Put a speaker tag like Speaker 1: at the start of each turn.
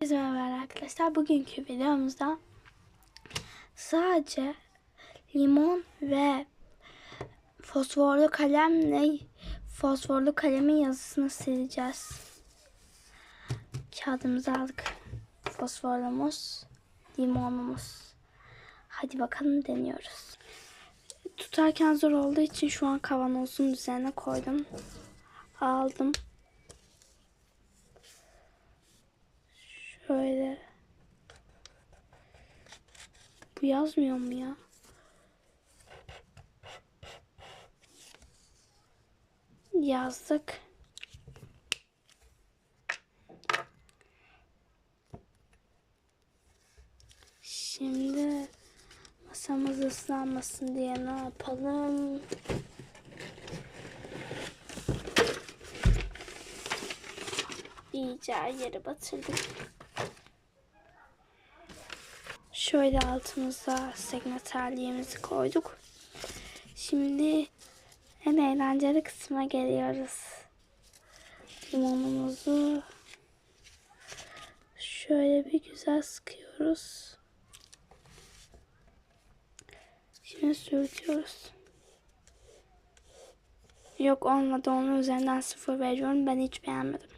Speaker 1: Herkese merhaba arkadaşlar. Bugünkü videomuzda sadece limon ve fosforlu kalemle fosforlu kalemin yazısını sileceğiz. Kağıdımızı aldık. Fosforumuz, limonumuz. Hadi bakalım deniyoruz. Tutarken zor olduğu için şu an kavanozun üzerine koydum. Aldım. Şöyle. Bu yazmıyor mu ya? Yazdık. Şimdi masamız ıslanmasın diye ne yapalım? İyice yere batırdık. Şöyle altımıza sekreterliğimizi koyduk. Şimdi en eğlenceli kısma geliyoruz. Limonumuzu şöyle bir güzel sıkıyoruz. Şimdi sürtüyoruz. Yok olmadı. Onun üzerinden sıfır veriyorum. Ben hiç beğenmedim.